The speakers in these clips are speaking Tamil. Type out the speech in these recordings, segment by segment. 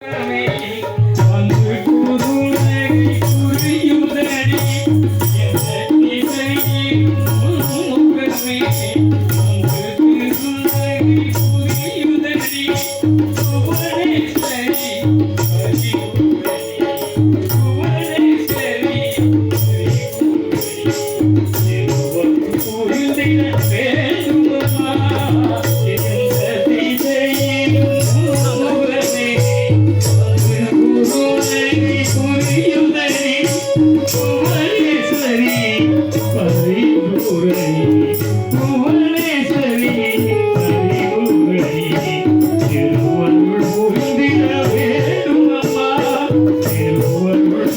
வந்து குருநகை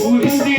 Luz.